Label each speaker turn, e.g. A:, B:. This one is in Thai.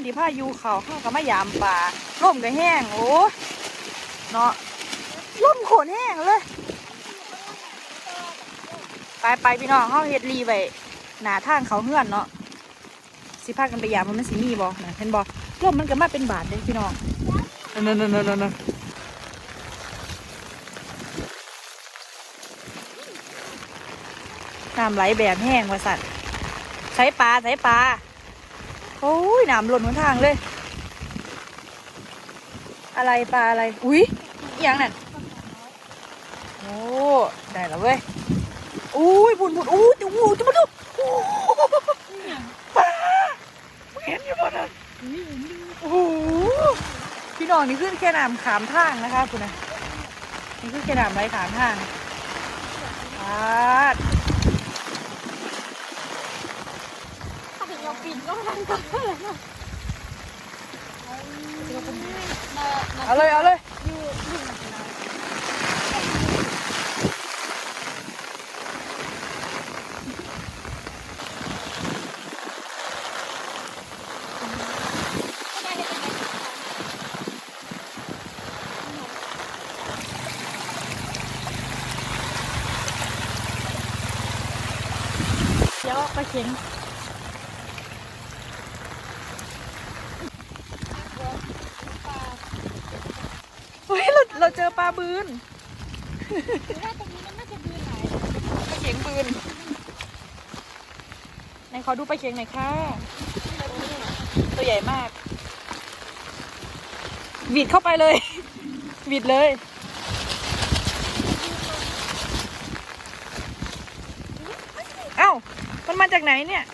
A: เนี่ยในวันที่พายุเขาเข้ากับมายามป่าร่มก็แห้งโอ้เนาะร่มโขนแห้งเลย ไปไปพี่น้องเขาเฮ็ดรีไว้หนาทางเขาเฮือนเนาะสิพากันไปยามมันมันสิมีบ่นะเห็นบ่ร่มมันก็มาเป็นบาทเลยพี่น้องนั่นนั่นนั่นนั่นน้ำไหลแบบแห้งว่าสัตว์ใช้ปลาใช้ปลา โอ้ยน้ำหล่นบนทางเลย อะไรปลาอะไร อุ้ยอหยังนั่นโอ้ได้แล้วเว้ยอุ้ยบุญบุญอุ้ยจะวูจะมาดูโอ้ปลาเห็นอยู่บนนั้นโอ้โหพี่น้องนี่ขึ้นแค่น้ำขามทางนะคะคุณนะนี่ขึ้นแค่น้ำไรขามทางปาด
B: ถ้าถึง เราปิดก็ไม่ทันก็เลยนะ
A: เอาเลย เอาเลย
B: อยู่อยู่เดี๋ยวไปเข็ง
A: เฮ้ย เราเราเจอปลาบืน
B: ถ้าตรงนี้มันน่าจะดืนไหล
A: ปลาเข็งบืนไหนขอดูปลาเข็งหน่อยค่ะ ตัวใหญ่มากหวีดเข้าไปเลยหวีดเลยเอ้ามันมาจากไหนเนี่ย